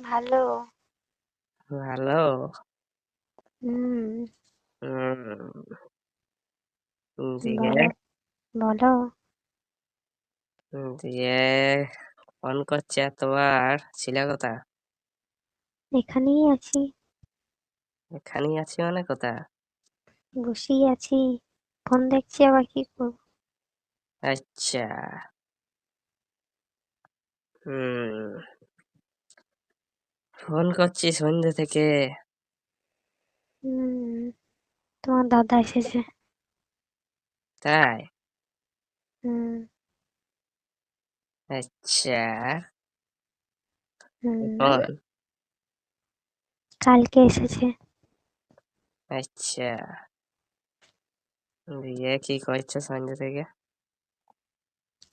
ভালো। ভালো। হুম। উম, দিয়ে বলো বলো। দিয়ে ফোন করছে তোমার ছিল কথা? এখানেই আছি। এখানেই আছি মানে কথা? বসেই আছি। ফোন দেখছি আবার কি করব। আচ্ছা। হুম। ফোন করছি সন্ধ্যে থেকে। হুম তোমার দাদা এসেছে। তাই? হুম। আচ্ছা। হুম কালকে এসেছে। আচ্ছা। দিয়ে কি করছ সন্ধ্যে থেকে?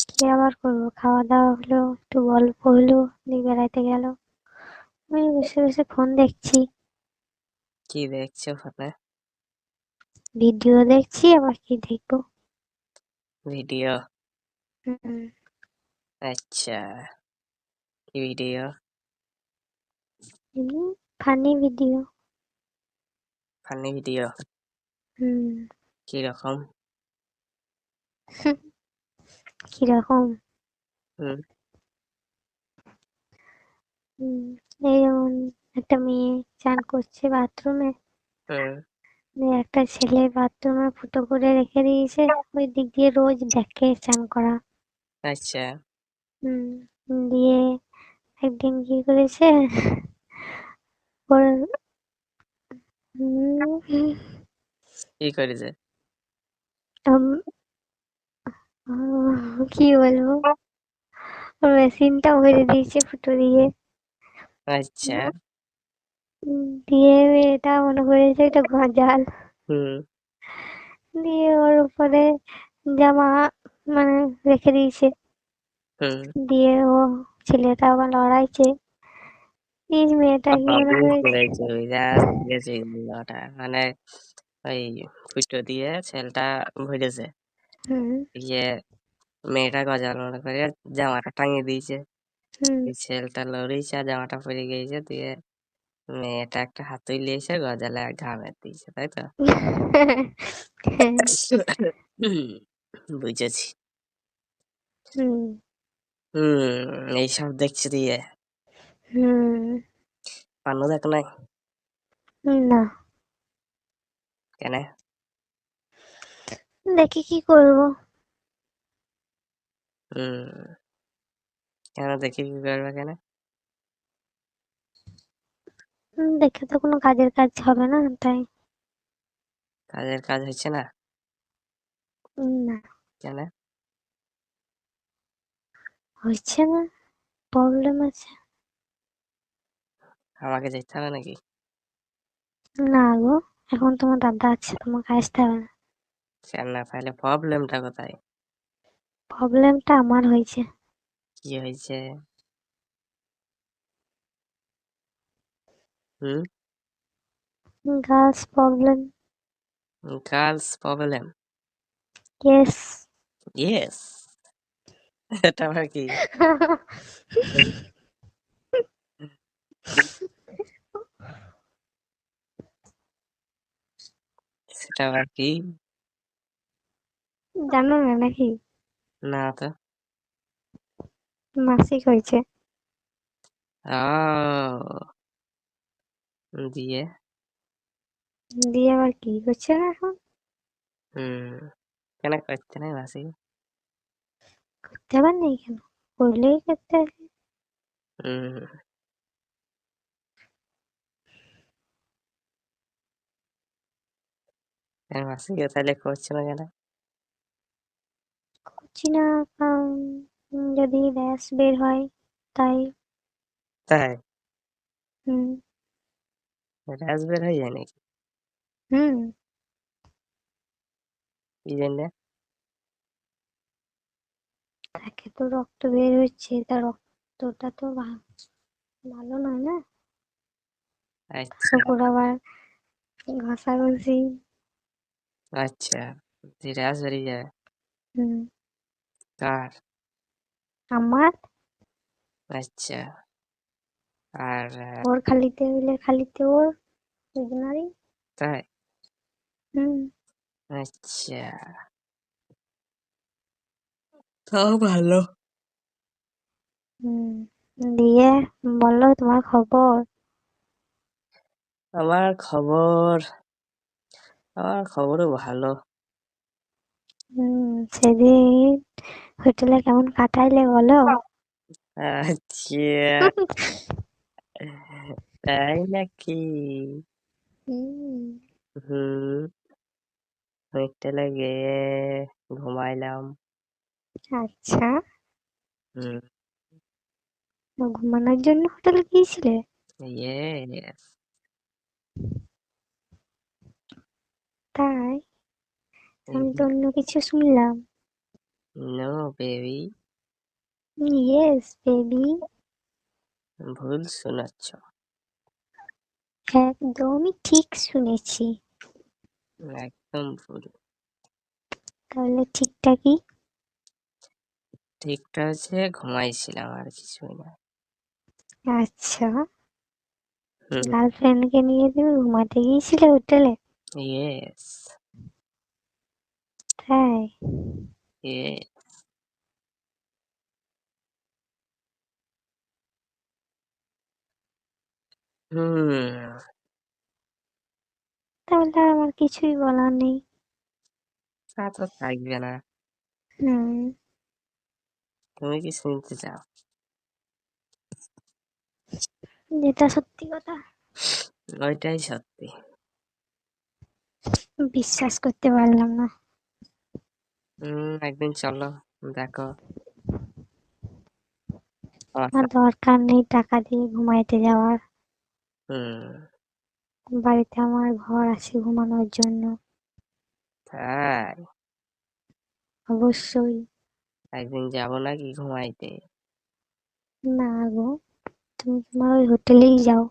কি আবার করব? খাওয়া দাওয়া হলো একটু গল্প হলো দিয়ে বেড়াইতে গেল। আমি বসে বসে ফোন দেখছি কি দেখছ ফোনে ভিডিও দেখছি আবার কি দেখব ভিডিও হুম আচ্ছা কি ভিডিও এমনি ফানি ভিডিও ফানি ভিডিও হুম কি রকম কীরকম হুম হুম এই যেমন একটা মেয়ে চান করছে বাথরুমে হুম। দিয়ে একটা ছেলে বাথরুমে ফুটো করে রেখে দিয়েছে। ওই দিক দিয়ে রোজ দেখে চান করা। আচ্ছা। হুম দিয়ে একদিন কি করেছে? ওর কি করেছে? কি বলব? ওর মেশিনটা ভরে দিয়েছে ফুটো দিয়ে। আচ্ছা। দিয়ে মেয়েটা মনে করেছে এটা গজাল। হুম। দিয়ে ওর উপরে জামা মানে রেখে দিয়েছে। হুম। দিয়ে ও ছেলেটা আবার লড়াইছে। এই মেয়েটা কি মনে করেছে মানে ওই ফুটো দিয়ে ছেলেটা ভরেছে হুম। মেয়েটা গজাল মনে করে জামাটা টাঙিয়ে দিয়েছে। হুম। ছেলেটা লড়িয়েছে আর জামাটা পরে গিয়েছে দিয়ে মেয়েটা একটা হাতুই লিয়েছে গজালে ঘামে দিয়েছে তাই তো? হ্যাঁ, বুঝেছি। হুম। হুম এইসব দেখছি দিয়ে। হুম। পানু দেখ নাই? না। কেন? দেখি কি করব। হুম। কেন দেখি কি করবে কেন? দেখে তো কোনো কাজের কাজ হবে না তাই। কাজের কাজ হচ্ছে না? না। কেন? হচ্ছে না প্রবলেম আছে। আমাকে যেতে হবে নাকি? না গো এখন তোমার দাদা আছে তোমাকে আসতে হবে না। কেন না তাহলে প্রবলেমটা কোথায়? প্রবলেমটা আমার হয়েছে। কি হয়েছে? হুম? Girls problem girls problem yes yes এটা আবার কি? সেটা আবার কি? জানো না নাকি? না তো। মাসিক হয়েছে। ও দিয়ে? দিয়ে আবার কি করছে না এখন? হুম কেন করতে নাই মাসি করতে আবার নেই কেন? করলেই করতে হবে। হুম। মাসিকে তাহলে করছে না কেন? করছি না কারণ উম, যদি র্যাশ বের হয় তাই। তাই? হুম। র্যাশ বের হয়ে যায় নাকি? হুম। কি জন্য? তাকে তো রক্ত বের হচ্ছে তা রক্তটা তো ভা- ভালো নয় না? আচ্ছা। তার উপর আবার ঘষাঘষি। আচ্ছা র্যাশ বেরিয়ে যাবে হুম। কার? আমার? আচ্ছা। আর আহ, ওর খালিতে হইলে খালিতে ওর দুজনারই তাই? হুম। আচ্ছা। তাও ভালো। হুম দিয়ে বলো তোমার খবর? আমার খবর আমার খবরও ভালো। হুম সেদিন হোটেলে কেমন কাটাইলে বলো? আচ্ছা। তাই নাকি? হুম। হুম হোটেলে গিয়ে ঘুমাইলাম। আচ্ছা। হুম। ঘুমানোর জন্য হোটেলে গিয়েছিলে? ইয়েস তাই আমি তো অন্য কিছু শুনলাম। নো বেবি ইয়েস বেবি ভুল শোনাচ্ছ একদমই ঠিক শুনেছি। একদম ভুল। তাহলে ঠিকটা কি ঠিকটা হচ্ছে ঘুমাইছিলাম আর কিছুই না। আচ্ছা। গার্লফ্রেন্ডকে নিয়ে তুমি ঘুমাতে গিয়েছিলে হোটেলে ইয়েস তাই ইয়েস হুম তাহলে আর আমার কিছুই বলার নেই। তা তো থাকবে না। হুম। তুমি কি শুনতে চাও? যেটা সত্যি কথা। ওইটাই সত্যি। বিশ্বাস করতে পারলাম না। হুম একদিন চলো দেখো। আমার দরকার নেই টাকা দিয়ে ঘুমাইতে যাওয়ার। হুম। বাড়িতে আমার ঘর আছে ঘুমানোর জন্য। তাই? অবশ্যই। একদিন যাব নাকি ঘুমাইতে? না গো তুমি তোমার ওই হোটেলেই যাও।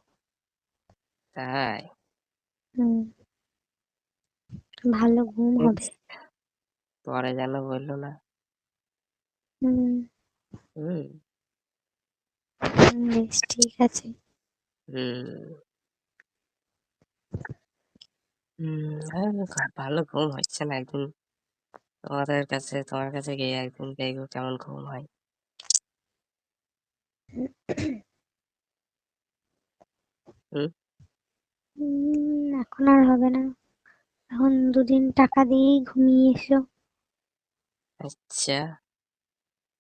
তাই? হুম। ভালো ঘুম হবে। পরে যেন বলল না। হুম। বেশ ঠিক আছে। হুম। হুম আর ঘ- ভালো ঘুম হচ্ছে না একদিন তোমাদের কাছে তোমার কাছে গিয়ে একদিন দেখব কেমন ঘুম হয়। হুম, এখন আর হবে না। এখন দুদিন টাকা দিয়েই ঘুমিয়ে এসো। আচ্ছা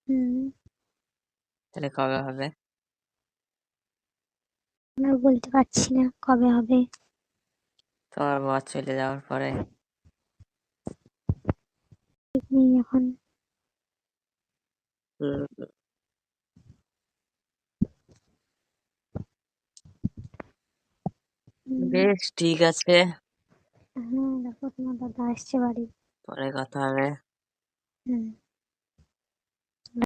হুম তাহলে কবে হবে বলতে পারছি না কবে হবে তোমার বর চলে যাওয়ার পরে ঠিক নেই এখন হুম, বেশ ঠিক আছে হ্যাঁ দেখো তোমার দাদা আসছে বাড়ি পরে কথা হবে Mm.